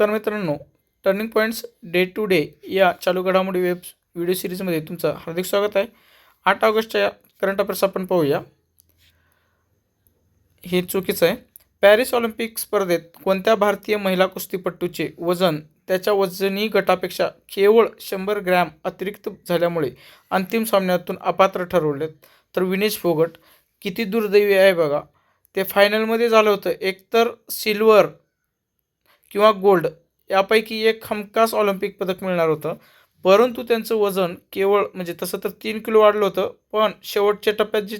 नमस्कार मित्रांनो turning points day to day या चालू घडामोडी वेब व्हिडिओ सिरीजमध्ये तुमचं हार्दिक स्वागत आहे. आठ ऑगस्टच्या करंट अफेअर्स आपण पाहूया. हे चुकीचं आहे. पॅरिस ऑलिम्पिक स्पर्धेत कोणत्या भारतीय महिला कुस्तीपट्टूचे वजन त्याच्या वजनी गटापेक्षा केवळ शंभर ग्रॅम अतिरिक्त झाल्यामुळे अंतिम सामन्यातून अपात्र ठरवलेत? तर विनेश फोगट किती दुर्दैवी आहे बघा. ते फायनलमध्ये झालं होतं. एकतर सिल्वर किंवा गोल्ड यापैकी एक हमखास ऑलिम्पिक पदक मिळणार होतं. परंतु त्यांचं वजन केवळ म्हणजे तसं तर तीन किलो वाढलं होतं पण शेवटच्या टप्प्यात जे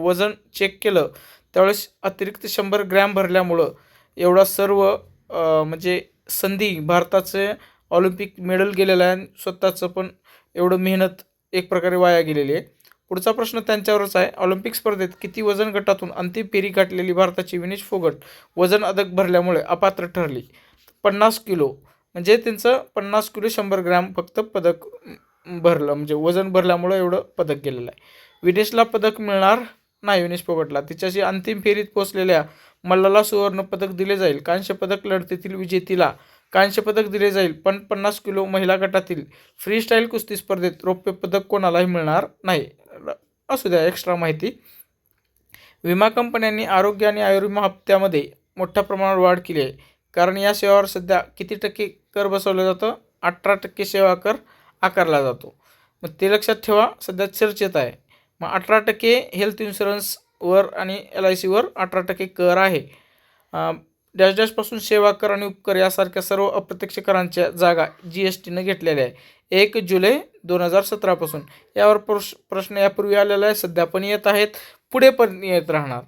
वजन चेक केलं त्यावेळेस अतिरिक्त शंभर ग्रॅम भरल्यामुळं एवढा सर्व म्हणजे संधी भारताचे ऑलिम्पिक मेडल गेलेलं आहे आणि स्वतःचं पण एवढं मेहनत एक प्रकारे वाया गेलेली आहे. पुढचा प्रश्न त्यांच्यावरच आहे. ऑलिम्पिक स्पर्धेत किती वजन गटातून अंतिम फेरी गाठलेली भारताची विनेश फोगट वजन अदक भरल्यामुळे अपात्र ठरली? पन्नास किलो. म्हणजे त्यांचं पन्नास किलो शंभर ग्रॅम फक्त पदक भरलं. म्हणजे वजन भरल्यामुळं एवढं पदक गेलेलं आहे. विनेशला पदक मिळणार नाही विनेश फोगटला. तिच्याशी अंतिम फेरीत पोहोचलेल्या मल्लाला सुवर्णपदक दिले जाईल. कांस्य पदक लढतीतील विजेतीला कांस्य पदक दिले जाईल पण पन्नास किलो महिला गटातील फ्रीस्टाईल कुस्ती स्पर्धेत रौप्य पदक कोणालाही मिळणार नाही. असू द्या एक्स्ट्रा माहिती. विमा कंपन्यांनी आरोग्य आणि आयुर्विमा हप्त्यामध्ये मोठ्या प्रमाणावर वाढ केली आहे. कारण या सेवावर सध्या किती टक्के कर बसवलं जातं? अठरा टक्के सेवा कर आकारला जातो. मग ते लक्षात ठेवा सध्या चर्चेत आहे. मग अठरा टक्के हेल्थ इन्शुरन्सवर आणि एल आय सीवर अठरा टक्के कर आहे. डॅश डॅशपासून सेवा कर आणि उपकर यासारख्या सर्व अप्रत्यक्ष करांच्या जागा जी एस टीनं घेतलेल्या आहे एक जुलै दोन हजार सतरापासून यावर प्रश प्रश्न यापूर्वी आलेला आहे. सध्या पण येत आहेत. पुढे पण येत राहणार.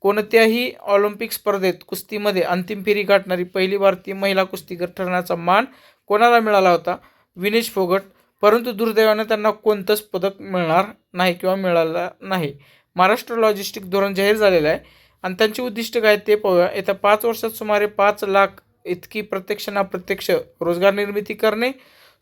कोणत्याही ऑलिम्पिक स्पर्धेत कुस्तीमध्ये अंतिम फेरी गाठणारी पहिली भारतीय महिला कुस्तीगर ठरण्याचा मान कोणाला मिळाला होता? विनेश फोगट. परंतु दुर्दैवाने त्यांना कोणतंच पदक मिळणार नाही किंवा मिळालं नाही. महाराष्ट्र लॉजिस्टिक धोरण जाहीर झालेलं आहे. आणि त्यांची उद्दिष्ट काय ते पाहूया. येत्या पाच वर्षात सुमारे पाच लाख इतकी प्रत्यक्ष ना रोजगार निर्मिती करणे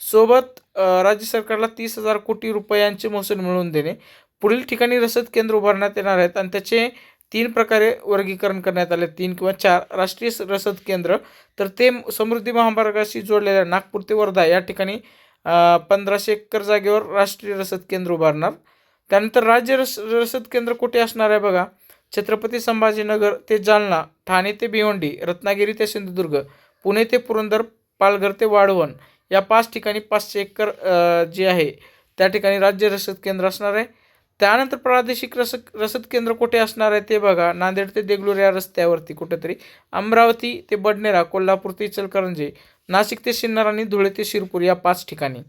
सोबत राज्य सरकारला तीस हजार कोटी रुपयांचे महसूल मिळवून देणे. पुढील ठिकाणी रसद केंद्र उभारण्यात येणार आहेत आणि त्याचे तीन प्रकारे वर्गीकरण करण्यात आले. तीन किंवा चार राष्ट्रीय रसद केंद्र. तर ते समृद्धी महामार्गाशी जोडलेल्या नागपूर ते वर्धा या ठिकाणी पंधराशे एकर जागेवर राष्ट्रीय रसद केंद्र उभारणार. त्यानंतर राज्य रस रसद केंद्र कुठे असणार आहे बघा. छत्रपती संभाजीनगर ते जालना ठाणे ते भिवंडी रत्नागिरी ते सिंधुदुर्ग पुणे ते पुरंदर पालघर ते वाढवण या पाच ठिकाणी पाचशे एकर जे आहे त्या ठिकाणी राज्य रसद केंद्र असणार आहे. त्यानंतर प्रादेशिक रसद रसद केंद्र कुठे असणार आहे ते बघा. नांदेड ते देगलूर या रस्त्यावरती कुठेतरी. अमरावती ते बडनेरा कोल्हापूर ते इचलकरंजी नाशिक ते सिन्नर आणि धुळे ते शिरपूर या पाच ठिकाणी.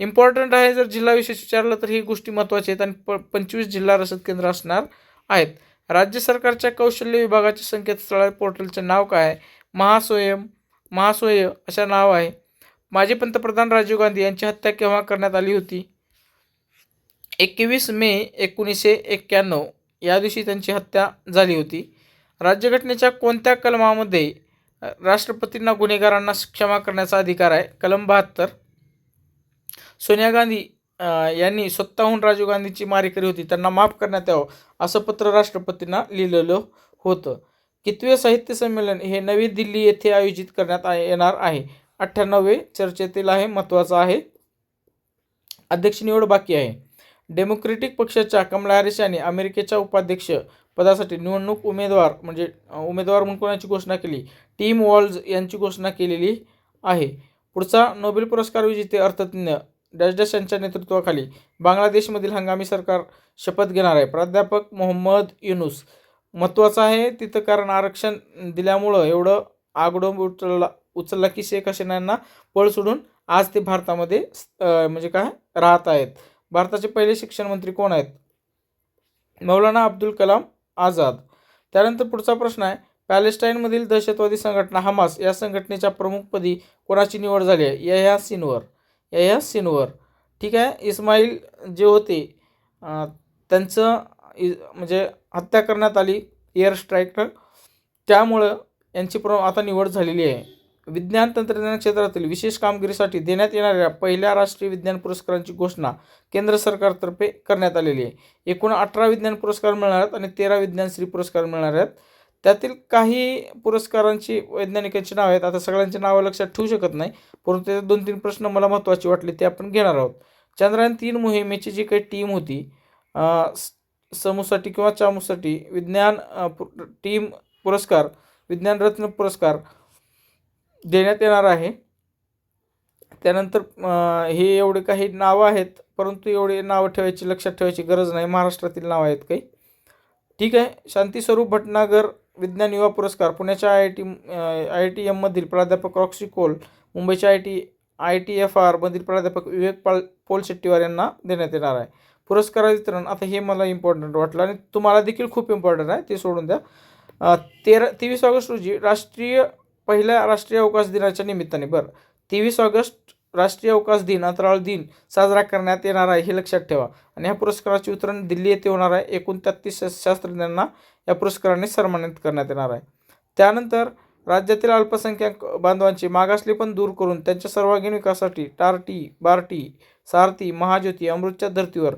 इम्पॉर्टंट आहे जर जिल्हा विशेष विचारलं तर ही गोष्टी महत्त्वाच्या आहेत आणि प पंचवीस जिल्हा रसद केंद्र असणार आहेत. राज्य सरकारच्या कौशल्य विभागाच्या संकेतस्थळ पोर्टलचे नाव काय? आहे महास्वयं महास्वय अशा नाव आहे. माजी पंतप्रधान राजीव गांधी यांची हत्या केव्हा करण्यात आली होती? एकवीस मे एकोणीसशे एक्क्याण्णव. या दिवशी त्यांची हत्या झाली होती. राज्यघटनेच्या कोणत्या कलमामध्ये राष्ट्रपतींना गुन्हेगारांना क्षमा करण्याचा अधिकार आहे? कलम बहात्तर. सोनिया गांधी यांनी स्वतःहून राजीव गांधीची मारेकरी होती त्यांना माफ करण्यात यावं असं पत्र राष्ट्रपतींना लिहिलेलं होतं. कितवे साहित्य संमेलन हे नवी दिल्ली येथे आयोजित करण्यात आ- येणार आहे? अठ्ठ्याण्णवे चर्चेतील आहे महत्त्वाचं आहे. अध्यक्ष निवड बाकी आहे. डेमोक्रेटिक पक्षाच्या कमला हॅरिस यांनी अमेरिकेच्या उपाध्यक्ष पदासाठी निवडणूक उमेदवार म्हणजे उमेदवार म्हणून कोणाची घोषणा केली? टीम वॉल्ज यांची घोषणा केलेली आहे. पुढचा नोबेल पुरस्कार विजेते अर्थतज्ञ डॅश डॅश यांच्या नेतृत्वाखाली बांगलादेशमधील हंगामी सरकार शपथ घेणार आहे. प्राध्यापक मोहम्मद युनुस महत्त्वाचं आहे तिथं कारण आरक्षण दिल्यामुळं एवढं आगडोंब उचलला उचलला की शेख हसीना यांना पळ सोडून आज ते भारतामध्ये म्हणजे काय राहत आहेत. भारताचे पहिले शिक्षण मंत्री कोण आहेत? मौलाना अब्दुल कलाम आझाद. त्यानंतर पुढचा प्रश्न आहे पॅलेस्टाईनमधील दहशतवादी संघटना हमास या संघटनेच्या प्रमुखपदी कोणाची निवड झाली आहे? यह्या सिनवर. यह्या सिनवर. ठीक आहे? इस्माईल जे होते त्यांचं इ म्हणजे हत्या करण्यात आली एअर स्ट्राईक त्यामुळं यांची प्र आता निवड झालेली आहे. विज्ञान तंत्रज्ञान क्षेत्रातील विशेष कामगिरीसाठी देण्यात येणाऱ्या पहिल्या राष्ट्रीय विज्ञान पुरस्कारांची घोषणा केंद्र सरकारतर्फे करण्यात आलेली आहे. एकूण अठरा विज्ञान पुरस्कार मिळणार आहेत आणि तेरा विज्ञान श्री पुरस्कार मिळणार आहेत. त्यातील काही पुरस्कारांची वैज्ञानिकांची नावं आहेत. आता सगळ्यांची नावं लक्षात ठेवू शकत नाही परंतु त्याचे दोन तीन प्रश्न मला महत्त्वाचे वाटले ते आपण घेणार आहोत. चंद्रयान तीन मोहिमेची जी काही टीम होती स- समूसाठी किंवा चामूसाठी विज्ञान टीम पुरस्कार विज्ञान रत्न पुरस्कार देण्यात येणार आहे. त्यानंतर हे एवढे काही नावं आहेत परंतु एवढे नावं ठेवायची लक्षात ठेवायची गरज नाही. महाराष्ट्रातील नावं आहेत काही. ठीक आहे. शांतीस्वरूप भटनागर विज्ञान युवा पुरस्कार पुण्याच्या I I T I I T एममधील प्राध्यापक रॉक्सी कोल मुंबईच्या I T I T F आरमधील प्राध्यापक विवेक पाल पोल शेट्टीवार यांना देण्यात येणार आहे. पुरस्कार वितरण आता हे मला इम्पॉर्टंट वाटलं आणि तुम्हाला देखील खूप इम्पॉर्टंट आहे ते सोडून द्या. तेरा तेवीस ऑगस्ट रोजी राष्ट्रीय पहिल्या राष्ट्रीय अवकाश दिनाच्या निमित्ताने बरं तेवीस ऑगस्ट राष्ट्रीय अवकाश दिन अंतराळ दिन साजरा करण्यात येणार आहे हे लक्षात ठेवा. आणि ह्या पुरस्काराचे वितरण दिल्ली येथे होणार आहे. एकूण शास्त्रज्ञांना या पुरस्काराने सन्मानित करण्यात येणार आहे. त्यानंतर राज्यातील अल्पसंख्याक बांधवांची मागासलेपण दूर करून त्यांच्या सर्वांगीण विकासासाठी टारटी बार्टी सारथी महाज्योती अमृतच्या धर्तीवर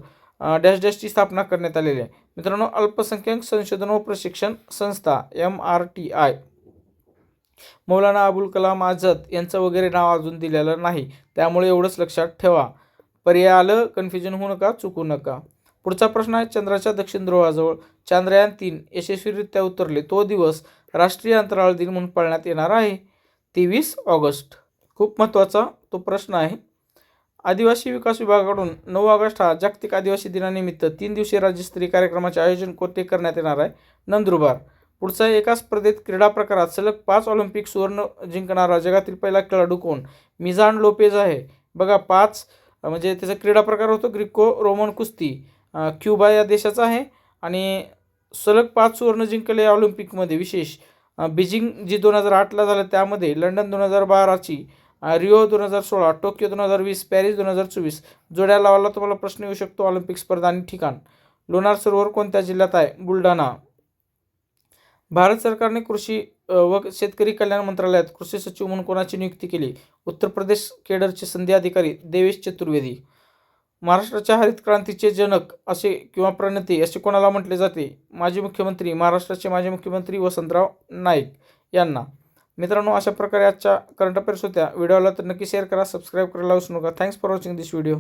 डॅश डॅशची स्थापना करण्यात आलेली आहे. मित्रांनो अल्पसंख्याक संशोधन व प्रशिक्षण संस्था M R T I. Maulana Abul Kalam Azad यांचं वगैरे नाव अजून दिलेलं नाही. त्यामुळे एवढंच लक्षात ठेवा. पर्याय आलं कन्फ्युजन होऊ नका चुकू नका. पुढचा प्रश्न आहे चंद्राच्या दक्षिण ध्रुवाजवळ चांद्रयान तीन यशस्वीरित्या उतरले तो दिवस राष्ट्रीय अंतराळ दिन म्हणून पाळण्यात येणार आहे. तेवीस ऑगस्ट. खूप महत्त्वाचा तो प्रश्न आहे. आदिवासी विकास विभागाकडून नऊ ऑगस्ट हा जागतिक आदिवासी दिनानिमित्त तीन दिवसीय राज्यस्तरीय कार्यक्रमाचे आयोजन कोठे करण्यात येणार आहे? नंदुरबार. पुढचा एका स्पर्धेत क्रीडा प्रकारात सलग पाच ऑलिम्पिक सुवर्ण जिंकणारा जगातील पहिला खेळाडू कोण? मिझान लोपेज आहे. बघा पाच म्हणजे त्याचा क्रीडा प्रकार होतो ग्रिको रोमन कुस्ती. क्युबा या देशाचा आहे आणि सलग पाच सुवर्ण जिंकले या ऑलिम्पिकमध्ये विशेष. बीजिंग जी दोन हजार आठला झालं त्यामध्ये लंडन दोन हजार बाराची रिओ दोन हजार सोळा टोकियो दोन हजार वीस पॅरिस दोन हजार चोवीस. जोड्या लावायला तुम्हाला प्रश्न येऊ शकतो ऑलिम्पिक स्पर्धा आणि ठिकाण. लोणार सरोवर कोणत्या जिल्ह्यात आहे? बुलढाणा. भारत सरकारने कृषी व शेतकरी कल्याण मंत्रालयात कृषी सचिव म्हणून कोणाची नियुक्ती केली? उत्तर प्रदेश केडरचे संधी अधिकारी देवेश चतुर्वेदी. महाराष्ट्राच्या हरित क्रांतीचे जनक असे किंवा प्रणेते असे कोणाला म्हटले जाते? माजी मुख्यमंत्री महाराष्ट्राचे माजी मुख्यमंत्री वसंतराव नाईक यांना. मित्रांनो अशा प्रकारे आजच्या करंट अफेअर्स होत्या. व्हिडिओला तर नक्की शेअर करा सबस्क्राईब करायला विसरू नका. Thanks for watching this video